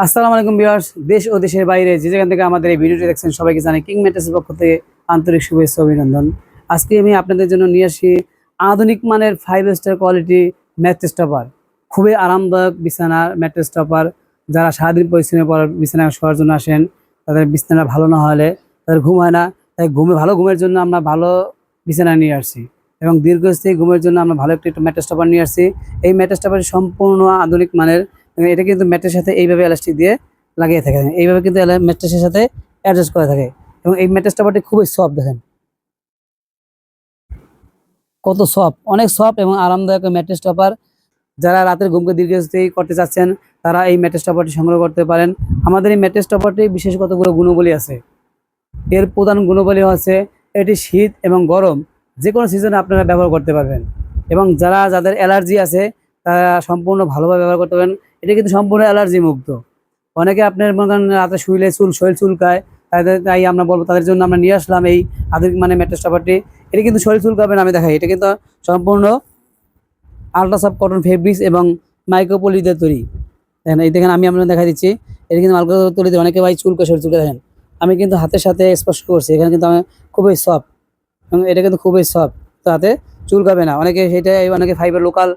আসসালামু আলাইকুম বিয়ার্স দেশ ও দেশের বাইরে যে যেখান থেকে আমাদের এই ভিডিওটি দেখছেন সবাইকে জানাই কিং ম্যাট্রেসের পক্ষ থেকে আন্তরিক শুভেচ্ছা অভিনন্দন। আজকে আমি আপনাদের জন্য নিয়ে আসি আধুনিক মানের five star quality mattress topper. খুবই আরামদায়ক বিছানা ম্যাট্রেস টপার। যারা সারাদিন পরিশ্রমের পর বিছানায় শোয়ার জন্য আসেন, তাদের বিছানা ভালো না হলে তাদের ঘুম হয় না। তাই ঘুমে ভালো ঘুমের জন্য আমরা ভালো বিছানা নিয়ে আসছি এবং দীর্ঘস্থায়ী ঘুমের জন্য আমরা ভালো একটি ম্যাট্রেস টপার নিয়ে আসছি। এই ম্যাট্রেস টপার সম্পূর্ণ আধুনিক মানের এটা কিন্তু ম্যাটের সাথে এইভাবে এলাস্টিক দিয়ে লাগিয়ে থাকে। এইভাবে কিন্তু ম্যাট্রেসের সাথে অ্যাডজাস্ট করে থাকে। এবং এই ম্যাট্রেস টপারটি খুবই সফট দেখেন। কত সফট অনেক সফট এবং আরামদায়ক ম্যাট্রেস টপার। যারা রাতের ঘুমকে দীর্ঘস্থায়ী করতে চাচ্ছেন, তারা এই ম্যাট্রেস টপারটি সংগ্রহ করতে পারেন। আমাদের এই ম্যাট্রেস টপারটি বিশেষ কতগুলো গুণবলী আছে? এর প্রধান গুণবলী হচ্ছে, এটি শীত এবং গরম যে কোনো সিজনে আপনারা ব্যবহার করতে পারবেন। এবং যারা, যাদের অ্যালার্জি আছে, তারা সম্পূর্ণ ভালোভাবে ব্যবহার করতে পারেন এটা কিন্তু সম্পূর্ণ অ্যালার্জি মুক্ত। অনেকে আপনার মনে করেন রাতে শুইলে চুল, শরীর চুলকায় তাদের তাই আমরা বলব তাদের জন্য আমরা নিয়ে আসলাম এই আধুনিক মানে ম্যাট্রেস টপারটি এটা কিন্তু শরীর চুলকাবে না, আমি দেখাই। এটা কিন্তু সম্পূর্ণ আলট্রাসফট কটন ফেব্রিক্স এবং মাইক্রোপলি দিয়ে তৈরি। দেখেন, এই দেখেন আমি আপনাদের দেখা দিচ্ছি। এটা কিন্তু মালকা তৈরি অনেকে ভাই চুলকা, শরীর চুলকা দেখেন। আমি কিন্তু হাতের সাথে স্পর্শ করছি। এখানে কিন্তু আমি খুবই সফট এবং এটা কিন্তু খুবই সফট তো হাতে চুলকাবে না। অনেকে সেটাই, অনেকে ফাইবার লোকাল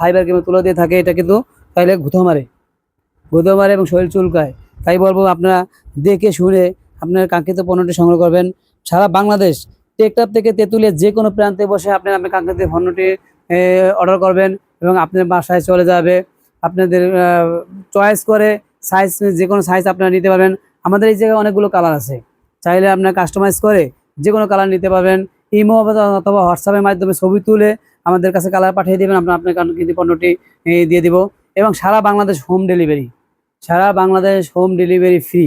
ফাইবার কিন্তু তুলো দিয়ে থাকে। এটা কিন্তু তাইলে ঘুতো মারে। ঘুতো মারে এবং শরীর চুলকায়। তাই বলব আপনারা দেখে শুনে আপনার কাঙ্ক্ষিত পণ্যটি সংগ্রহ করবেন। সারা বাংলাদেশ টেকটাপ থেকে তেঁতুলিয়া যে কোনো প্রান্তে বসে আপনার আপনার কাঙ্ক্ষিত পণ্যটি অর্ডার করবেন এবং আপনার বাসায় চলে যাবে। আপনাদের চয়েস করে সাইজ যে কোনো সাইজ আপনারা নিতে পারবেন। আমাদের এই জায়গায় অনেকগুলো কালার আছে। চাইলে আপনার কাস্টমাইজ করে যে কোনো কালার নিতে পারবেন। ইমো অথবা হোয়াটসঅ্যাপের মাধ্যমে ছবি তুলে আমাদের কাছে কালার পাঠিয়ে দেবেন। আমরা আপনার কিন্তু পণ্যটি দিয়ে দিব। এবং সারা বাংলাদেশ হোম ডেলিভারি সারা বাংলাদেশ হোম ডেলিভারি ফ্রি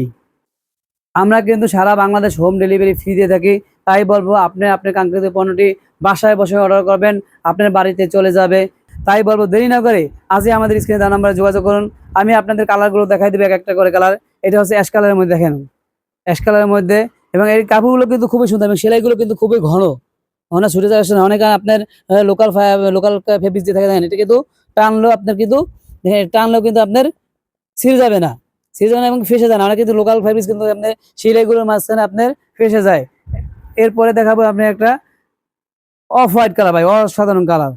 আমরা কিন্তু সারা বাংলাদেশ হোম ডেলিভারি ফ্রি দিয়ে থাকি। তাই বলব, আপনি আপনার কাঙ্ক্ষিত পণ্যটি বাসায় বসে অর্ডার করবেন, আপনার বাড়িতে চলে যাবে। তাই বলব, দেরি না করে আজই আমাদের স্ক্রিনে দেওয়া নাম্বারে যোগাযোগ করুন। আমি আপনাদের কালারগুলো দেখাই দেবো এক একটা করে কালার এটা হচ্ছে অ্যাশ কালারের মধ্যে, দেখেন। অ্যাশ কালারের মধ্যে এবং এই কাপড়গুলো কিন্তু খুবই সুন্দর এবং সেলাইগুলো কিন্তু খুবই ঘন। ঘন ছুটে না অনেক আপনার লোকাল লোকাল ফেব্রিক দিয়ে থাকে, দেখেন। এটা কিন্তু টানলেও আপনার কিন্তু টানলেও কিন্তু আপনার ছিঁড়ে যাবে না। ছিঁড়ে যাবে না এবং ফেসে যায় না। অনেক কিন্তু লোকাল ফেব্রিক কিন্তু আপনার সেলাইগুলোর মাঝখানে আপনার ফেসে যায়। এরপরে দেখাবো আপনি একটা অফ হোয়াইট কালার ভাই, অসাধারণ কালার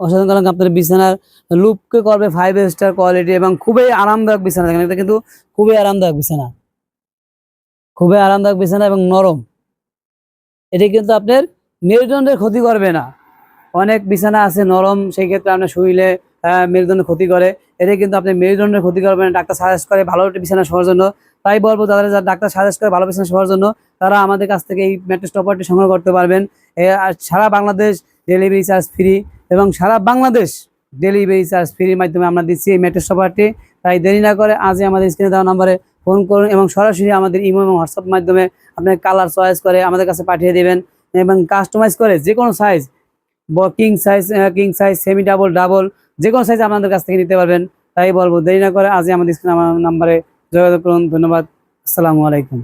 অসাধারণ কালার আপনার বিছানার লুপকে করবে ফাইভ স্টার কোয়ালিটি এবং খুবই আরামদায়ক বিছানা। দেখেন, এটা কিন্তু খুবই আরামদায়ক বিছানা। খুবই আরামদায়ক বিছানা এবং নরম। এটি কিন্তু আপনার মেরুদণ্ডের ক্ষতি করবে না। অনেক বিছানা আছে নরম, সেই ক্ষেত্রে আপনার শুইলে আহ, মেরুদণ্ডের ক্ষতি করে। এটা কিন্তু আপনি মেরুদণ্ডের ক্ষতি করবেন ডাক্তার সাজেস্ট করে ভালো একটা বিছানা শোয়ার জন্য। তাই বলব তাদের যারা ডাক্তার সাজেস্ট করে ভালো বিছানা শোয়ার জন্য তারা আমাদের কাছ থেকে এই ম্যাট্রেস টপারটি সংগ্রহ করতে পারবেন। আর সারা বাংলাদেশ ডেলিভারি চার্জ ফ্রি এবং সারা বাংলাদেশ ডেলিভারি চার্জ ফ্রির মাধ্যমে আমরা দিচ্ছি এই ম্যাট্রেস টপারটি। তাই দেরি না করে আজই আমাদের স্ক্রিনে দেওয়া নম্বরে ফোন করুন এবং সরাসরি আমাদের ইমো এবং হোয়াটসঅ্যাপ মাধ্যমে আপনার কালার চয়েস করে আমাদের কাছে পাঠিয়ে দেবেন এবং কাস্টমাইজ করে যে কোনো size king size king size semi double double যে কোনো সাইজ আপনাদের কাছ থেকে নিতে পারবেন। তাই বলব, দেরি না করে আজই আমাদের আমার নাম্বারে যোগাযোগ করুন। ধন্যবাদ। আসসালামু আলাইকুম।